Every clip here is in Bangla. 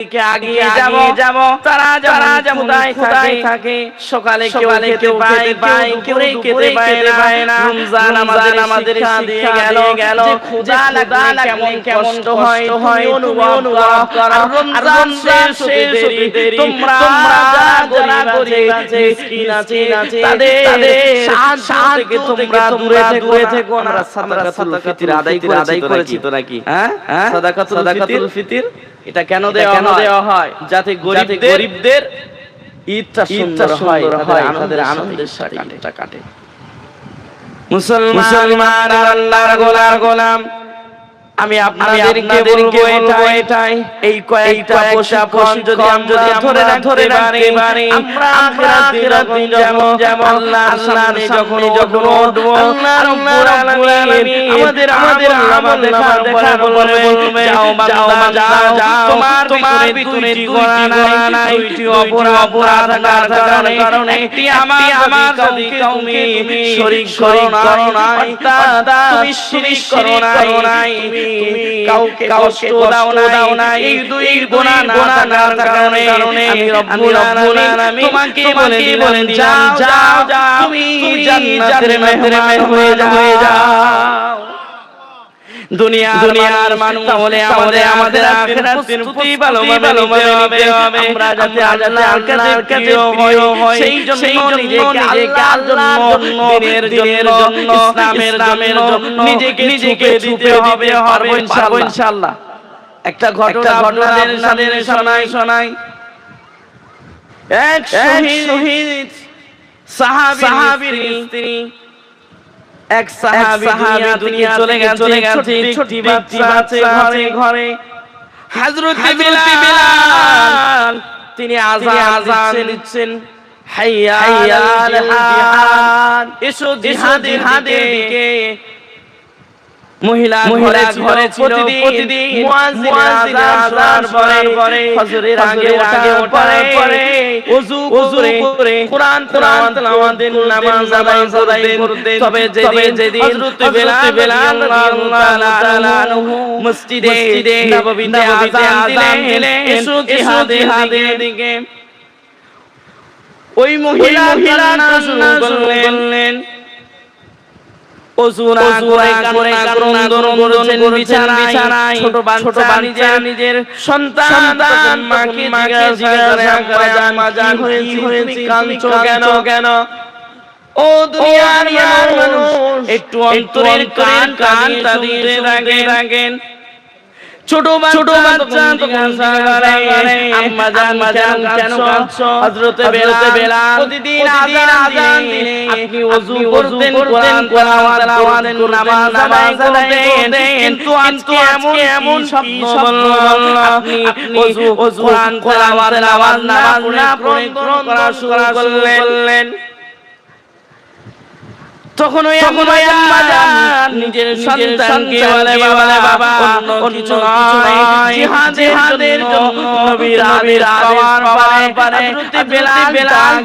দিকে আগিয়ে যাব যাব তারা যারা কোথায় কোথায় থাকে সকালে কেউ কেউ খেতে পায় কেউ খেতে পায় না রমজান আমাদের আমাদের দিয়ে গেল গেল খোদা লাগলে কেমন কেমন হয় হয় অনুভব কর রমজান শেষ দেরি দেরি তোমরা যারা গরিব মিসকিন আছে তাদের সাহায্য থেকে তোমরা দূরে দূরে থেকো আমরা সাদাকাতুল ফিতর আদায় আদায় করেছি তো নাকি হ্যাঁ সাদাকাতুল ফিতর এটা কেন দেওয়া দেওয়া হয়? যাতে গরিব গরিবদের ঈদটা সুন্দর হয় তাদের আনন্দের সাথে কাটে। মুসলমান মুসলমান আল্লাহর গোলার গোলাম। আমি আপনাদেরকে বলব এটাই এটাই এই কয়েকটা পোশাক যদি আমরা ধরে ধরে রাখতে পারি আমরা আখিরাতের দিন যেমন যেমন আল্লাহর সামনে যখন যখন উঠবো আল্লাহ রাব্বুল আলামিন আমাদের আমাদের আমল দেখা দেখা বলবে যাও বান্দা যাও তোমার তোমার ভিতরে দুইটি গোনা নাই দুইটি অপরাধ অপরাধ থাকার কারণে একটি আমার আমার কওমি শরীক শরীক করো নাই তুমি শিরিক করো নাই তুমি কাউকে কষ্ট দাও না দাও না এই দুই গুনাহ না থাকার কারণে আমি রব্বুল আলামিন তোমাকে বলে বলে যাও যাও যাও তুমি জান্নাতের মেহমান হয়ে যাও। দুনিয়া দুনিয়ার মানুষ তাহলে আমাদের আমাদের আখিরাত প্রস্তুতি ভালোভাবে নিতে হবে। আমরা যাতে আল্লাহর কাছে প্রিয় হই সেই জন্য নিজেকে নিজেকে আল্লাহর জন্য দিনের দিনের জন্য ইসলামের নামের জন্য নিজেকে নিজেকে দিতে হবে পারব ইনশাআল্লাহ একটা ঘটনা ঘটনাদের সাথে শোনাই। শোনাই। এক শহীদ সাহাবীর স্ত্রী। এক সাহাবী দুনিয়া চলে গেছে চলে গেছে ছোট বাচ্চা আছে ঘরে। ঘরে। হযরত বিলাল তিনি আযান দিচ্ছেন। হাইয়া আল জিহাদ। এসো জিহাদের দিকে। মহিলা ঘরে ঘরে ছিল প্রতিদিন মুয়াজ্জিন আযান পরে পরে ফজরের আগে আগে পরে পরে ওযু করে কোরআন তেলাওয়াতের নামাজ আদায় তবে যেদিন যেদিন হযরত বিলাল রাদিয়াল্লাহু তাআলা আনহু মসজিদে নববীতে আযান দিলেন জিহাদে দিকে। ওই মহিলা কান্না শুরু করলেন। ছোট বাচ্চা নিজের সন্তান মাকে হয়েছে কাঁদছো কেন? কেন? ও দুনিয়ার মানুষ একটু অন্তরের কান কান তাদের রাখেন ছোট ছোট বাচ্চা জিজ্ঞাসা আম্মা জান জান কেন কাঁদছো হযরতে বেলাল বেলাল প্রতিদিন আযান দিলে আপনি ওযু করতেন কোরআন তেলাওয়াত নামাজ নামাজ করতেন কিন্তু আজকে এমন এমন শব্দ বলল আপনি ওযু কোরআন তেলাওয়াত নামাজ নামাজ না পড়ে করা শুরু করলেন তখন ওই নিজের সন্তানকে বলে বাবা বাবা কিছু নয় জিহাদের জন্য নবীর আদেশ পাওয়ার পরে বেলাল বেলাল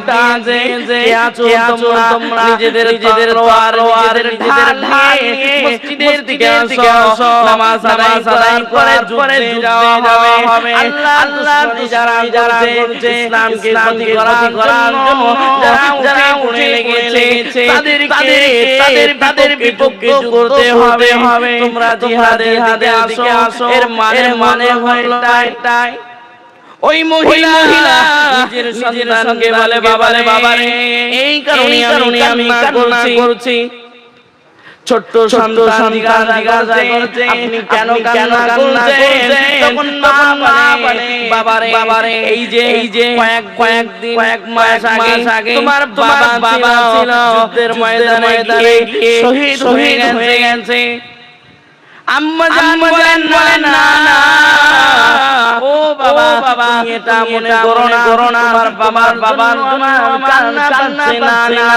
যে যে আছো তোমরা নিজেদের নিজেদের রোয়ার রোয়ার ঢাল নিয়ে মসজিদের দিকে আসো নামাজ নামাজ আদায় করার পরে যাওয়া হবে আল্লাহ আল্লাহ যারা যারা করছে ইসলামকে ক্ষতি করার জন্য যারা উঠে লেগেছে তাদেরকে তাদের তাদের বিপক্ষে করতে হবে। হবে। তোমরা জিহাদের জিহাদে দিকে আসো। এর মানে মানে তাই। তাই ওই মহিলা নিজের সন্তানকে বলে বাবারে বাবারে এই কারণে আমি কান্না করছি। ছোট্ট সন্তান আপনি কেন কেন কান্না করছেন? তখন মা বলে বাবারে বাবারে এই যে এই যে কয়েক কয়েক দিন কয়েক মাস আগে আগে তোমার বাবা বাবা ছিল যুদ্ধের ময়দানে শহীদ হয়ে গেছে। আম্মা জান বলেন না না। ও বাবা বাবা এটা মনে করো না করো না আমার বাবার বাবার কান্না কান্না না না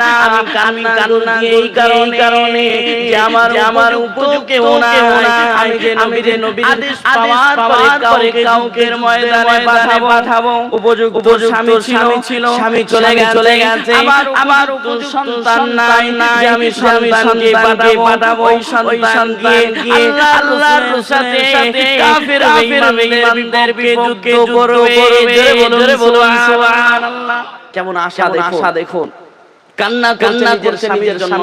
না আমি কান্না কান্না এই কারণে কারণে যে আমার আমার উপযুক্ত না আমি যে আমি যে নবীর আদেশ পাওয়ার পরে কাউকে ময়দানে পাঠাবো পাঠাবো উপযুক্ত স্বামী ছিল স্বামী চলে গেছে চলে সন্তান নাই নাই আমি সন্তানকে পাঠাবো পাঠাবো সন্তান গিয়ে গিয়ে আল্লাহর সাথে কাফের বেঈমানদের বিপক্ষে জোরে বলুন সুবহানাল্লাহ। কেমন আশা আশা দেখুন? কান্না কান্না করছে নিজের জন্য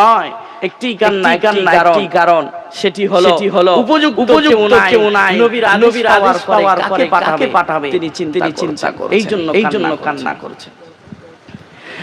নয়। একটি কান্না কান্না একটি কারণ। সেটি হলো সেটি হলো উপযুক্ত উপযুক্ত কেউ নাই। নবীর নবীর আদেশ পাওয়ার পরে কাকে পাঠাবে? তিনি চিন্তা তিনি চিন্তা করছেন। এই জন্য এই জন্য কান্না করছেন।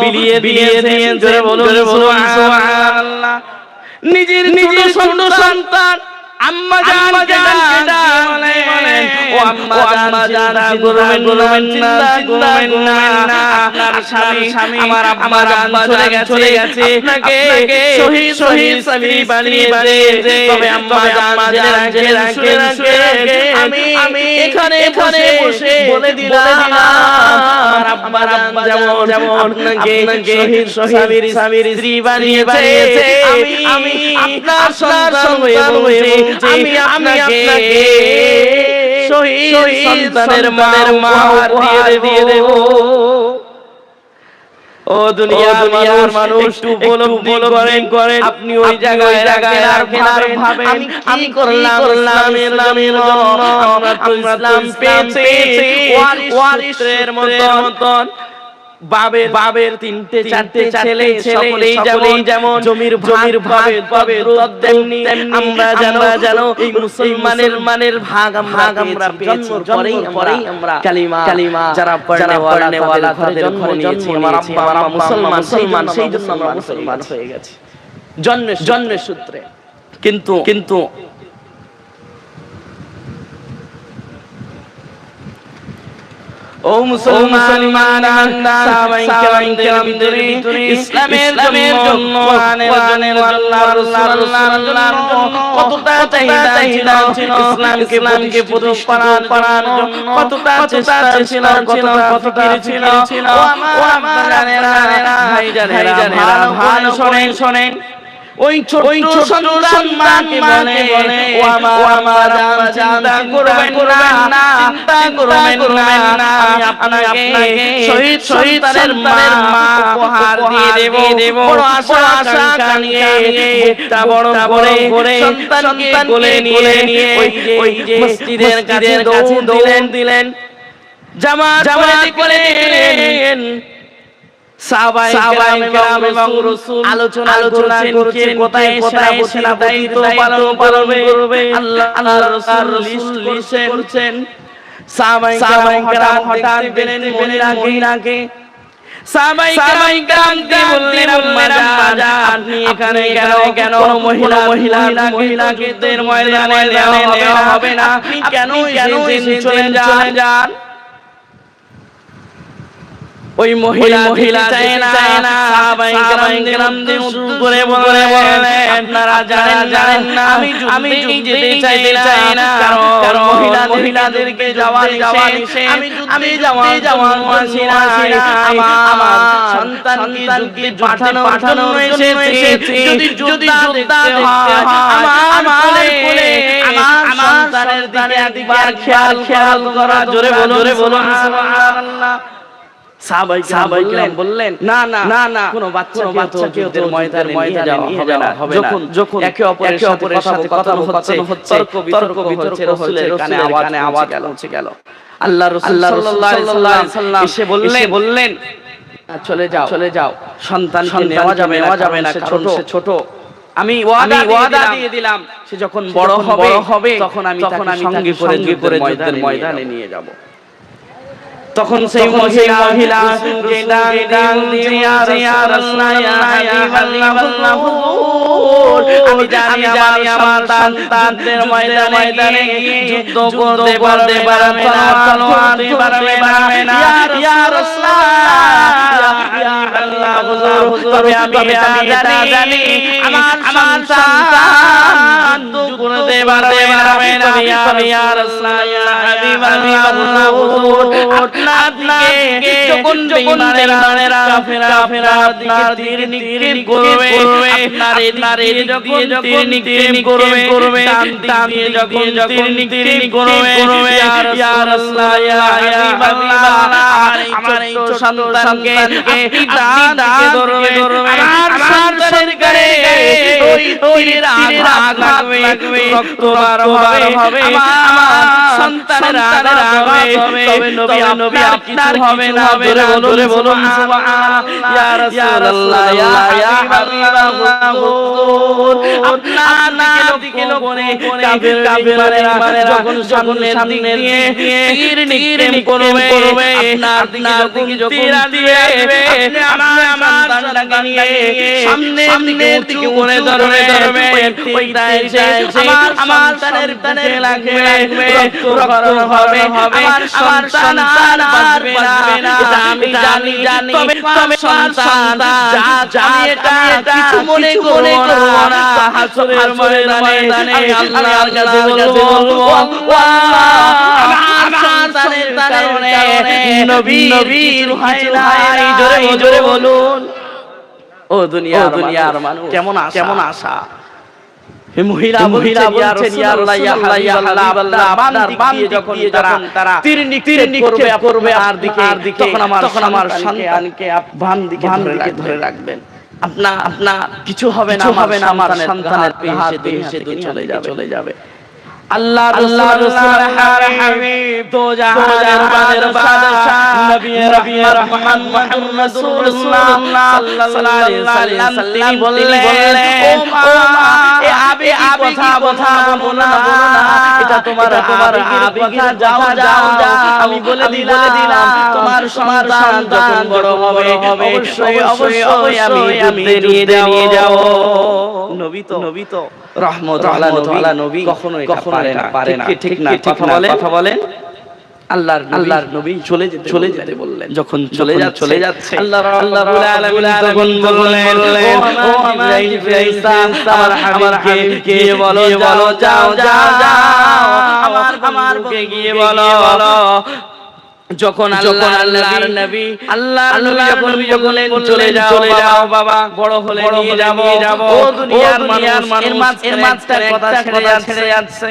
বিলিয়ে দিয়েছে জোরে বলুন সুবহানাল্লাহ। নিজের নিজের সন্তান আম্মা জান বলেন ও আম্মা জান চিন্তা করবেন না করবেন না আপনার স্বামী স্বামী আমার আম্মা জান চলে গেছে চলে গেছে আপনাকে শহীদ শহীদ সাবি বানিয়ে দিয়েছে তবে আম্মা জান জেনে রাখেন শুনে রাখেন আমি আমি এখানে এখানে বসে বলে দিলাম আমার আম্মা জান যেমন যেমন আপনাকে শহীদ শহীদ স্বামীর স্ত্রী বানিয়ে বানিয়েছে আমি আমি আপনার সন্তান হয়ে আমি আপনাকে শহীদ সন্তানের মায়ের মা উপহার দিয়ে দেব। ও দুনিয়া দুনিয়ার মানুষ একটু উপলব্ধি করেন। করেন। আপনি ওই জায়গায় জায়গায় আর ভাবেন আমি করলাম ইসলামের নামের জন্য? আমরা তো ইসলাম পেয়েছি ওয়ারিসের মতন। বাবের বাবের তিনটে চারটে ছেলে সকলেই যেমন যেমন জমির জমির ভাবে পাবে তেমনি আমরা যেন যেন এই মুসলমানের মানের ভাগ ভাগ আমরা জন্ম পরেই পরেই আমরা কালিমা কালিমা যারা পড়নে ওয়ালা ওয়ালা তাদের নিয়েছি আমার আব্বা আমার মুসলমান মুসলমান সেই জন্য আমরা মুসলমান হয়ে গেছি। জন্মের জন্মের সূত্রে। কিন্তু কিন্তু ও মুসলমান ইমানদার সাহাবায়ে কেরাম ভিতরে ইসলামের জন্য আনের আল্লাহ রাসূলুল্লাহর জন্য কতটা চাহিদা ছিল ইসলামকে ইসলামকে প্রতিষ্ঠান করার কতটা চেষ্টা ছিল কতটা কতটা ছিল ও আমার জানেরা ভাই জানেরা ভালো শোনেন শোনেন। ওই ছোট সন্তান মাকে বলে ও আমার আমার চিন্তা করবেন না চিন্তা করবেন না আমি আপনাকে শহীদ শহীদের মায়ের মা উপহার দিয়ে দেব দেব বড় আশা আশা নিয়ে মুখটা বড় করে করে সন্তানকে কোলে নিয়ে নিয়ে ওই যে মসজিদের কাছে দৌড় দিলেন। জামা জামা করে দিলেন। আলোচনা করছেন কোথায় কোথায় সেনাপতিত্ব পালন করবে আল্লাহ আল্লাহ রাসূল করছেন। সাহাবায়ে হঠাৎ দিলেন মনে আপনি এখানে কেন কেন মহিলা মহিলা মহিলাকে ময়দানে হবে না আপনি কেন কেন চলে যান। ওই মহিলা মহিলা চায় না সাহাবায়ে কেরাম দিয়ে শুরু করে বলে আপনারা জানেন জানেন না আমি আমি যেতে চাই চাই না কারণ মহিলা মহিলাদেরকে যাওয়া যাওয়া আমি আমি যাওয়া যাওয়া মাসি না আমার সন্তানকে যুদ্ধে পাঠানো পাঠানো এসেছে যদি যদি যোদ্ধা দেখতে হয় আমার কোলে আমার সন্তানের দিকে একবার খেয়াল খেয়াল করা জোরে বলো জোরে বলো সুবহানাল্লাহ। বললেন না না না না কোনো বাচ্চা বাচ্চাকে ময়দানে হবে না যখন যখন একে অপরের অপরের সাথে কথা হচ্ছে তর্ক বিতর্ক হচ্ছে রাসূলের কানে আওয়াজ আওয়াজ পৌঁছে গেল। আল্লাহ রাসূল সাল্লাল্লাহু আলাইহি ওয়াসাল্লাম এসে বললেন বললেন চলে যাও চলে যাও সন্তানকে নেওয়া যাবে নেওয়া যাবে না ছোট। ছোট। আমি ওয়াদা ওয়াদা দিয়ে দিলাম সে যখন বড় হবে হবে তখন আমি তখন আমি সঙ্গে করে করে ময়দানে নিয়ে যাব। তখন সেই মহিলা ইয়া ইয়া হাবিবাল্লাহ আমি জানি জানি আমার সন্তানদের ময়দানে ময়দানে যুদ্ধ করতে পারবে পারবে না তলোয়ার পারবে পারবে না ইয়া রাসূলুল্লাহ ইয়া হাবিবাল্লাহ হুজুর তবে আমি এটা জানি আমার আমার সন্তান যুদ্ধ করতে পারবে না তবে তবে ইয়া রাসূলুল্লাহ হাবিবাল্লাহ হুজুর আপনার দিকে যখন বেঈমানেরা কাফেরা কাফেরা আপনার তীর নিক্ষেপ করবে আপনার আপনার এদিক যখন তীর করবে করবে ডান দিয়ে যখন যখন তীর নিক্ষেপ করবে ইয়া রাসূলুল্লাহ ইয়া হাবিবাল্লাহ আমার এই সন্তানকে আপনি ডান দিকে ধরবে ধরবে আমার সন্তানের ওই তীরের আঘাত লাগবে রক্ত বার হবে আমার সন্তানের আঘাত হবে তবে নবী নবী আপনার হবে না বলে বলুন সুবহানাল্লাহ ইয়া রাসূলুল্লাহ ইয়া হাবিবাল্লাহ আপনার দিকে লক্ষ্য কাফের কাফেরেরা যখন সামনে সামনে দিয়ে তীর নিক্ষেপ করবে আপনার দিকে যখন তীর দিয়ে আপনি আমার আমার নিয়ে সামনে দিকে করে ধরবে ধরবে ওই তীরটা আমার আমার সন্তানের লাগবে রক্ত রক্ত হবে আমার সন্তান আর বাঁচবে না আমি জানি জানি তবে তবে সন্তান যা জানি এটা কিছু মনে করব না হাসরের ময়দানে আমি আল্লাহর কাছে বলব সন্তানের কারণে নবী নবীর জোরে জোরে বলুন। ও দুনিয়া দুনিয়ার মানুষ কেমন আশা? কেমন আশা? মহিলা মহিলা বলছেন ইয়া আল্লাহ ইয়া আল্লাহ ইয়া হাবিবাল্লাহ আপনার বাম দিকে যখন তারা তীর নিক্ষেপ করবে করবে আর দিকে আর দিকে তখন আমার তখন আমার সন্তানকে দিকে ধরে রাখবেন। আপনার আপনা কিছু হবে না হবে না আমার সন্তানের পেয়ে চলে যাবে। চলে যাবে। আল্লাহ আল্লাহ রাসূলের হাবিব তো জাহানের বাদশা নবী রহমান মুহাম্মদ রাসূলুল্লাহ সাল্লাল্লাহু আলাইহি সাল্লাম তিনি বললেন ও মা এ আবে কথা কথা বলো না এটা তোমার তোমার যাও যাও আমি বলে দিলাম তোমার সন্তান যখন বড় হবে অবশ্যই অবশ্যই আমি আমি নিয়ে নিয়ে যাও নবী তো নবী তো রহমত আলা নবী কখনো কখনো পারে না। ঠিক না কথা বলেন? কথা বলেন? আল্লাহর আল্লাহর নবী চলে যেতে চলে যেতে বললেন। যখন চলে যাচ্ছে চলে যাচ্ছে আল্লাহ আল্লাহ রাব্বুল আলামিন তখন বললেন ও ইব্রাহিম ফেরেশতা আমার আমার হাবিবকে বলো বলো যাও যাও যাও আমার আমার গিয়ে বলো। বলো। যখন যখন আল্লাহর নবী আল্লাহর নবী যখন যখন চলে যাও চলে যাও বাবা বড় হলে নিয়ে যাব। যাব। ও দুনিয়ার মানুষ এর মাঝখানে কথা ছেড়ে যাচ্ছে।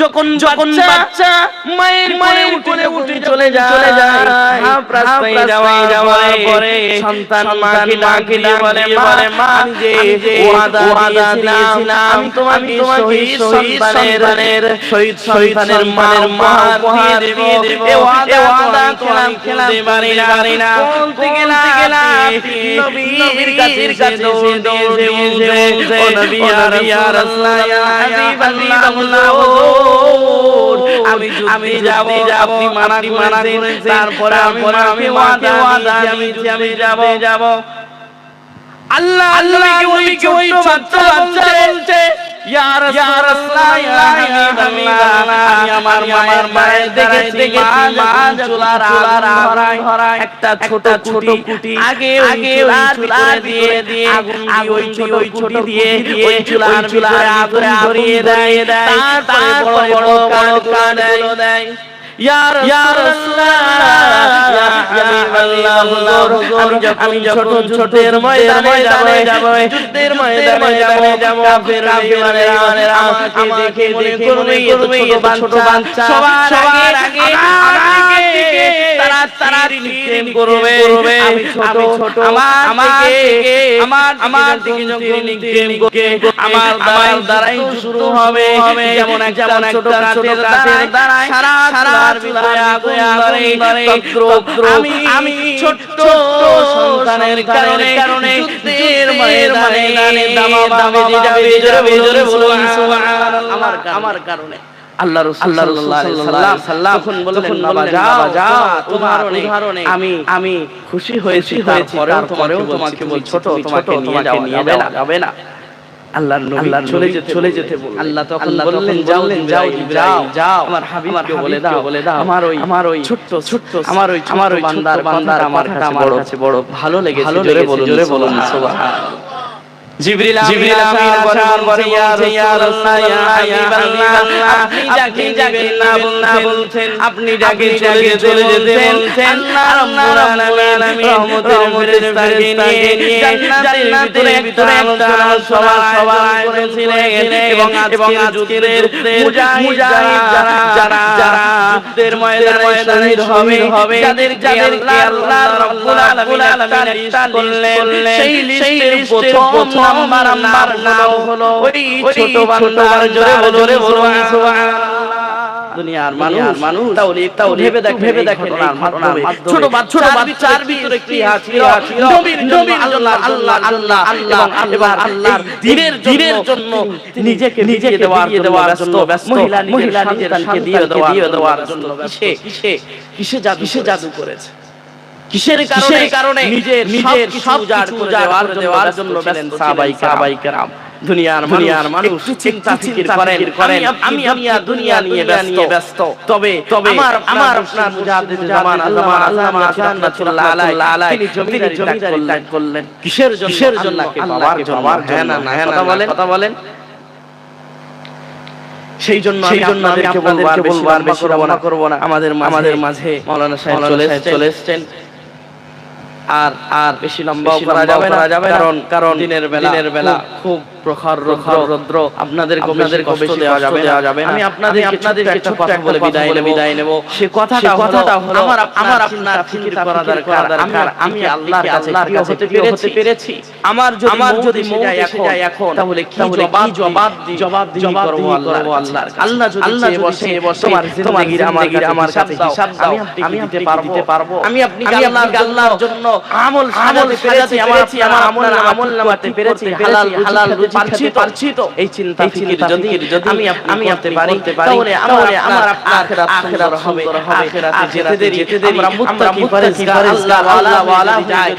যখন যখন বাচ্চা মায়ের মায়ের উঠে উঠে চলে যায় চলে যায় হাফ রাস্তায় যাওয়া যাওয়ার পরে সন্তান মাকে ডাকে বলে বলে মা যে ওয়াদা ওয়াদা দিয়েছিলাম আমি তোমাকে শহীদ সন্তানের শহীদ সন্তানের মায়ের মা উপহার দেব এ ওয়াদা খেলাম খেলাম পারি না পারি না বলতে গেলাম নবীর কাছে দৌড় দৌড়ে বলছে ও নবী ইয়া রাসূলুল্লাহ ইয়া হাবিবাল্লাহ আমি আমি যাব আপনি মানা মানা করেছেন তারপরে তারপরে আমি ওয়াদা ওয়াদা আমি আমি যাব। যাব। আল্লাহ আল্লাহ ওই বাচ্চা বাচ্চা একটা ছোট ছোট কুটি আগে আগে চুলার দিয়ে দিয়ে দিয়ে ওই ছোট ছোট দিয়ে ওই চুলার চুলার আগুন ধরিয়ে দেয় দেয় তারপরে বড় বড় কাঠ দেয়। ইয়া রাসূলুল্লাহ আমি যখন ছোটের ময়দানে যাব যুদ্ধের ময়দানে যাব যাব কাফের কাফেরেরা আমাকে দেখে মনে করবে এত ছোট বাচ্চা। সবার আগে আমাকে তারা তারা নিক্ষেপ করবে। আমি ছোট ছোট আমার দিকে আমার আমার দিকে যখন নিক্ষেপ করবে আমার দ্বারাই দ্বারাই শুরু হবে। যেমন এক যেমন ছোট কাঠের দ্বারাই সারা সারার ভিতরে আগুন ধরে তত্র আমি আমি ছোট্ট সন্তানের কারণে কারণে যুদ্ধের ময়দানে দামা দামে যাবে জোরে জোরে বলুন সুবহানাল্লাহ আমার আমার কারণে। আল্লাহ রাসূলুল্লাহ সাল্লাল্লাহু আলাইহি সাল্লাম তখন বললেন বাবা যাও যাও তোমার উদাহরণে আমি আমি খুশি হয়েছি তারপরেও তোমাকে বল ছোট তোমাকে নিয়ে যাবে না। যাবে না। আল্লাহর নবী চলে যেতে চলে যেতে আল্লাহ তখন বললেন যাও যাও যাও যাও আমার হাবিবকে বলে দাও বলে দাও আমার ওই আমার ওই ছোট্ট ছোট্ট আমার ওই আমার ওই বান্দার বান্দার আমার কাছে বড় ভালো লেগেছে জোরে বলুন জোরে বলুন। সুবহানাল্লাহ। জিবরিল জিবরিল আমিন বলেন বলেন ইয়া রাসূলুল্লাহ ইয়া হাবিবাল্লাহ আপনি যাকে না বলছেন আপনি যাকে যাকে চলে যেতে বলছেন আল্লাহ রাব্বুল আলামিন রহমতের ফেরেশতাকে নিয়ে জান্নাতের ভিতরে একটা সভা সভা করেছিলেন এবং এবং আজকের মুজাহিদ যারা যারা যারা যুদ্ধের ময়দানে শহীদ হবে হবে যাদের যাদের আল্লাহ রাব্বুল আলামিন একটা লিস্ট করলেন সেই লিস্টের প্রথম নাম্বার নাম্বার নাম হলো ওই ছোট বান্দার জোরে জোরে বলুন দুনিয়ার মানুষ মানুষ ভেবে দেখ ভেবে দেখে ঘটনার মাধ্যমে। ছোট বাচ্চা ছোট বাচ্চার ভিতরে কি আছে? নবীর নবীর আল্লাহ আল্লাহ আল্লাহ আল্লাহ এবং আল্লাহ দিনের দিনের জন্য নিজেকে নিজেকে দেওয়ার দেওয়ার জন্য ব্যস্ত। মহিলা মহিলা দেওয়ার দিয়ে দেওয়ার জন্য কিসে? কিসে? কিসে জাদু কিসে জাদু করেছে? কিসের কারণে কারণে নিজের নিজের সব উজাড় করে দেওয়ার দেওয়ার জন্য ব্যস্ত সাহাবাই সাহাবাই کرام দুনিয়ার দুনিয়ার মানুষ চিন্তা ফিকির করেন করেন আমি দুনিয়া দুনিয়া নিয়ে নিয়ে ব্যস্ত তবে তবে আমার আমার আপনার মুজাহিদ জামান আল্লামা আল্লামা রাহমাতুল্লাহ আলাইহি তিনি জমিদারি জমিদারি করলেন কিসের জন্য কিসের জন্য বাবার জন্য হ্যাঁ না না কথা বলেন কথা বলেন সেই জন্য সেই জন্য আপনাদেরকে বলবো আর বলবো আর বেশি রওনা করব না আমাদের আমাদের মাঝে মাওলানা সাহেব চলে চলে এসেছেন আর আর বেশি লম্বা করা যাবে না কারণ কারণ দিনের বেলা দিনের বেলা খুব প্রখর প্রখর রৌদ্র আপনাদের আপনাদের কষ্ট দেওয়া যাবে দেওয়া যাবে আমি আপনাদের আপনাদের একটা কথা বলে বিদায় নেব বিদায় নেব। সে কথাটা কথাটা হলো আমার আমার আপনার ফিকির করা দরকার দরকার। আমি আল্লাহর কাছে প্রিয় হতে হতে পেরেছি। আমার যদি আমার যদি যায় এখন এখন তাহলে কি জবাব জবাব জবাব জবাব করব আল্লাহর আল্লাহর আল্লাহ যদি আল্লাহ বসে বসে তোমার জিন্দেগির আমার আমার কাছে হিসাব দাও। আমি দিতে পারব। দিতে পারব। আমি আপনি আল্লাহ আল্লাহর জন্য আমল আমল পেরেছি পেরেছি আমার আমল আমল নামাতে পেরেছি হালাল হালাল পারছি তো পারছি তো। এই চিন্তা ফিকির যদি যদি আমি আমি আপনি পারি তাহলে আমার আমার আখিরাত আখিরাত হবে আখিরাতে যেতে দেরি যেতে দেরি আমরা মুত্তাকি পরহেজগার আল্লাহ ওয়ালা ওয়ালা যায়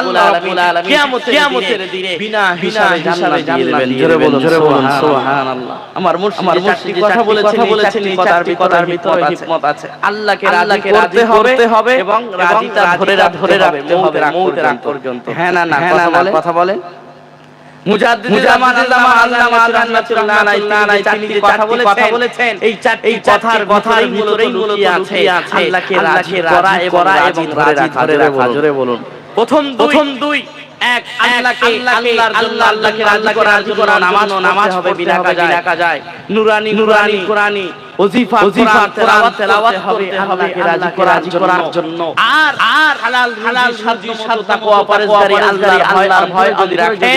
আল্লাহ রাব্বুল আলামিন কিয়ামতের কিয়ামতের দিনে বিনা হিসাবে জান্নাত দিয়ে দেবেন জোরে বলুন জোরে বলুন সুবহানাল্লাহ। আমার মুর্শিদ আমার মুর্শিদ কথা বলেছেন কথা বলেছেন কথার কথার ভিতরে হিকমত আছে। আল্লাহকে রাজি করতে হবে হবে এবং রাজিতা ধরে ধরে রাখতে হবে মৌতের আগ পর্যন্ত। হ্যাঁ না না কথা বলেন প্রথম প্রথম দুই এক আল্লাহকে আল্লাহর আল্লাহ আল্লাহকে নামাজ নামাজ হবে বিনা নুরানি নুরানি কোরআনি ওজিফা ওজিফা তেলাওয়াত তেলাওয়াত হবে রাজি করার জন্য। আর আর হালাল হালাল সাধ্য মতো তাকওয়া পরহেজগারি আল্লাহর আল্লাহর ভয় যদি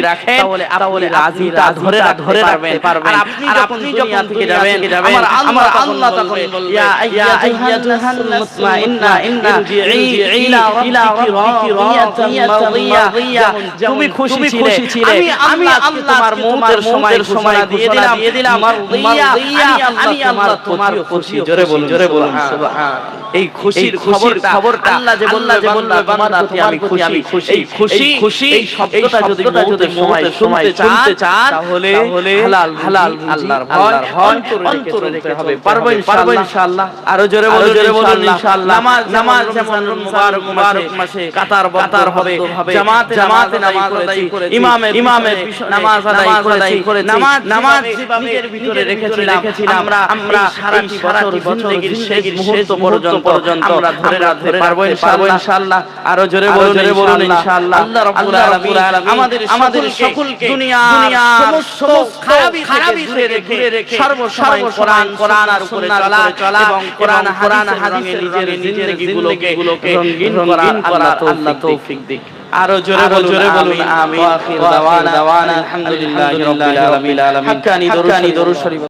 রাখেন তাহলে আপনি রাজি ধরে ধরে রাখবেন পারবেন। আর আপনি যখন থেকে যাবেন আমার আমার আল্লাহ তখন ইয়া আইয়াতুহান মুতমাইন্না ইন্না ইলা ইলা রাব্বিকা মাদিয়া তুমি খুশি ছিলে। আমি আল্লাহ তোমার মৌতের সময় দিয়ে দিলাম। দিয়ে দিলাম আমি আল্লাহ তোমার খুশি জোরে বলুন জোরে বলুন সুবহান। এই খুশির খবরটা খবরটা আল্লাহ যে বলল যে বলল তোমার প্রতি আমি খুশি আমি খুশি খুশি খুশি এই শব্দটা যদি মৌতের সময় সময় শুনতে চান তাহলে হালাল হালাল আল্লাহর ভয় অন্তরে রেখে হবে পারব পারব ইনশাআল্লাহ আরও জোরে বলুন জোরে বলুন ইনশাআল্লাহ। নামাজ নামাজ যেমন মুবারক মুবারক মাসে কাতার কাতার হবে জামাতে জামাতে নামাজ আদায় করে ইমামে ইমামে নামাজ আদায় করে নামাজ নামাজ নিজের ভিতরে রেখেছিলাম আমরা আমরা সারাটি বছর জিন্দেগীর শেষ মুহূর্ত পর্যন্ত পর্যন্ত আমরা ধরে রাখতে পারব ইনশাআল্লাহ। আরও জোরে বলুন বলুন ইনশাআল্লাহ। আল্লাহ রাব্বুল আলামিন আমাদের আমাদের সকলকে দুনিয়া সমস্ত খারাপি খারাপি ধরে রেখে সর্বসময় কোরআন কোরআন আর উপরে চলা এবং কোরআন কোরআন হাদিসে নিজের জিন্দেগিগুলোকে রঙিন করার আল্লাহ আল্লাহ তৌফিক দিক। আরও জোরে বলুন জোরে বলুন আমিন। ওয়া আখির দাওয়ানা আলহামদুলিল্লাহি রাব্বিল আলামিন। হাক্কানি দরুদ শরীফ।